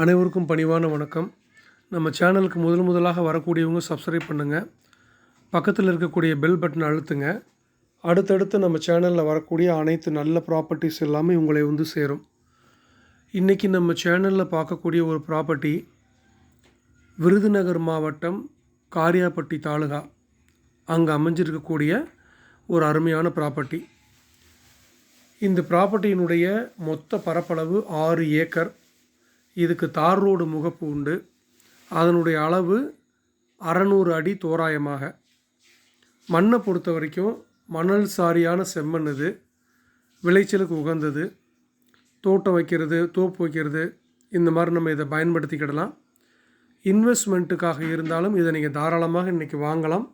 அனைவருக்கும் பணிவான வணக்கம். நம்ம சேனலுக்கு முதல் முதலாக வரக்கூடியவங்க சப்ஸ்கிரைப் பண்ணுங்கள் பக்கத்தில் இருக்கக்கூடிய பெல் பட்டன் அழுத்துங்க. அடுத்தடுத்து நம்ம சேனலில் வரக்கூடிய அனைத்து நல்ல ப்ராப்பர்ட்டிஸ் எல்லாமே உங்களை வந்து சேரும். இன்றைக்கி நம்ம சேனலில் பார்க்கக்கூடிய ஒரு ப்ராப்பர்ட்டி விருதுநகர் மாவட்டம் காரியாப்பட்டி தாலுகா. அங்கே அமைஞ்சிருக்கக்கூடிய ஒரு அருமையான ப்ராப்பர்ட்டி இந்த ப்ராப்பர்ட்டியினுடைய மொத்த பரப்பளவு ஆறு ஏக்கர். இதுக்கு தார் ரோடு முகப்பு உண்டு. அதனுடைய அளவு அறநூறு அடி தோராயமாக. மண்ணை பொறுத்த வரைக்கும் மணல் சாரியான செம்மண் இது. விளைச்சலுக்கு உகந்தது. தோட்டம் வைக்கிறது தோப்பு வைக்கிறது இந்த மாதிரி நம்ம இதை பயன்படுத்திக்கிடலாம். இன்வெஸ்ட்மெண்ட்டுக்காக இருந்தாலும் இதை நீங்கள் தாராளமாக இன்றைக்கி வாங்கலாம்.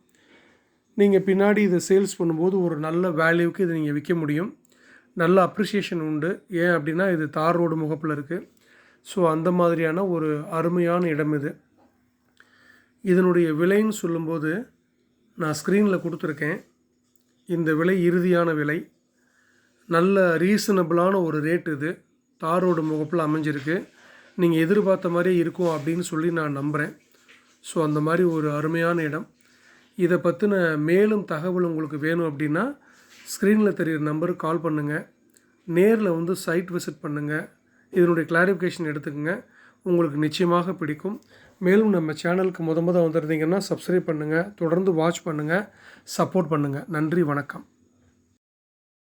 நீங்கள் பின்னாடி இதை சேல்ஸ் பண்ணும்போது ஒரு நல்ல வேல்யூக்கு இதை நீங்கள் விற்க முடியும். நல்ல அப்ரிசியேஷன் உண்டு. ஏன் அப்படின்னா இது தார் ரோடு முகப்பில் இருக்குது ஸோ அந்த மாதிரியான ஒரு அருமையான இடம் இது. இதனுடைய விலைன்னு சொல்லும்போது நான் ஸ்க்ரீனில் கொடுத்துருக்கேன். இந்த விலை இறுதியான விலை. நல்ல ரீசனபிளான ஒரு ரேட் இது. தார் ரோடு முகப்பில் அமைஞ்சிருக்கு. நீங்கள் எதிர்பார்த்த மாதிரியே இருக்கும் அப்படின்னு சொல்லி நான் நம்புகிறேன் ஸோ அந்த மாதிரி ஒரு அருமையான இடம். இதை பற்றின மேலும் தகவல் உங்களுக்கு வேணும் அப்படின்னா ஸ்க்ரீனில் தெரிகிற நம்பருக்கு கால் பண்ணுங்கள் நேரில் வந்து சைட் விசிட் பண்ணுங்கள் இதனுடைய கிளாரிஃபிகேஷன் எடுத்துக்கோங்க. உங்களுக்கு நிச்சயமாக பிடிக்கும். மேலும் நம்ம சேனலுக்கு முத முத வந்திருந்தீங்கன்னா சப்ஸ்கிரைப் பண்ணுங்கள் தொடர்ந்து வாட்ச் பண்ணுங்கள் சப்போர்ட் பண்ணுங்கள் நன்றி வணக்கம்.